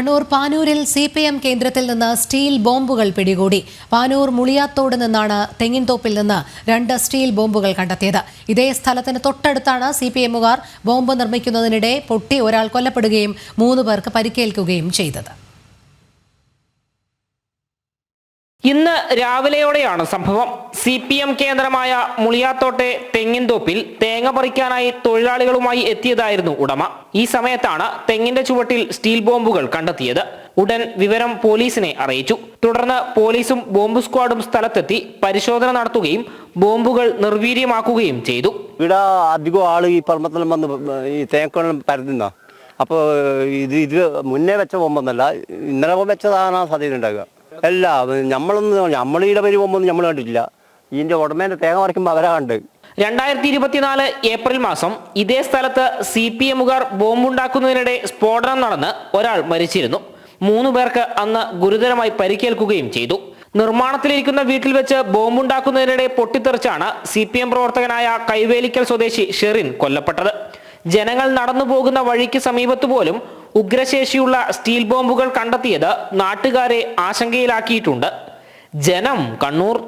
കണ്ണൂർ പാനൂരിൽ C P M കേന്ദ്രത്തിൽ നിന്ന് സ്റ്റീൽ ബോംബുകൾ പിടികൂടി. പാനൂർ മുളിയാത്തോട് നിന്നാണ് തെങ്ങിൻതോപ്പിൽ നിന്ന് രണ്ട് സ്റ്റീൽ ബോംബുകൾ കണ്ടെത്തിയത്. ഇതേ സ്ഥലത്തിന് തൊട്ടടുത്താണ് സി പി എമ്മുകാർ ബോംബ് നിർമ്മിക്കുന്നതിനിടെ പൊട്ടി ഒരാൾ കൊല്ലപ്പെടുകയും മൂന്ന് പേർക്ക് പരിക്കേൽക്കുകയും ചെയ്തത്. ഇന്ന് രാവിലെയോടെയാണ് സംഭവം. സി പി എം കേന്ദ്രമായ മുളിയാത്തോട്ടെ തെങ്ങിൻതോപ്പിൽ തേങ്ങ പറിക്കാനായി തൊഴിലാളികളുമായി എത്തിയതായിരുന്നു ഉടമ. ഈ സമയത്താണ് തെങ്ങിന്റെ ചുവട്ടിൽ സ്റ്റീൽ ബോംബുകൾ കണ്ടെത്തിയത്. ഉടൻ വിവരം പോലീസിനെ അറിയിച്ചു. തുടർന്ന് പോലീസും ബോംബ് സ്ക്വാഡും സ്ഥലത്തെത്തി പരിശോധന നടത്തുകയും ബോംബുകൾ നിർവീര്യമാക്കുകയും ചെയ്തു. ഇവിടെ അധികം ആൾ ഈ പറമ്പത്തെല്ലാം വന്ന് ഈ തേക്കോളം പരതുന്ന അപ്പോൾ ഇത് ഇത് മുന്നേ വെച്ച ബോംബൊന്നല്ല ഇന്നലെ വെച്ചതാണ് സാധ്യത ഉണ്ടാകുക അല്ല നമ്മളൊന്നും നമ്മളീടെ പേര് ബോംബൊന്നും നമ്മൾ കണ്ടിട്ടില്ല. ഇതിന്റെ ഉടമേന്റെ തേങ്ങ മറിക്കുമ്പോൾ അവരാ കണ്ട്. രണ്ടായിരത്തി ഇരുപത്തിനാല് ഏപ്രിൽ മാസം ഇതേ സ്ഥലത്ത് സി പി എമ്മുകാർ ബോംബുണ്ടാക്കുന്നതിനിടെ സ്ഫോടനം നടന്ന് ഒരാൾ മരിച്ചിരുന്നു. മൂന്ന് പേർക്ക് അന്ന് ഗുരുതരമായി പരിക്കേൽക്കുകയും ചെയ്തു. നിർമ്മാണത്തിലിരിക്കുന്ന വീട്ടിൽ വെച്ച് ബോംബുണ്ടാക്കുന്നതിനിടെ പൊട്ടിത്തെറിച്ചാണ് സി പി എം പ്രവർത്തകനായ കൈവേലിക്കൽ സ്വദേശി ഷെറിൻ കൊല്ലപ്പെട്ടത്. ജനങ്ങൾ നടന്നു പോകുന്ന വഴിക്ക് സമീപത്ത് പോലും ഉഗ്രശേഷിയുള്ള സ്റ്റീൽ ബോംബുകൾ കണ്ടെത്തിയത് നാട്ടുകാരെ ആശങ്കയിലാക്കിയിട്ടുണ്ട്. ജനം കണ്ണൂർ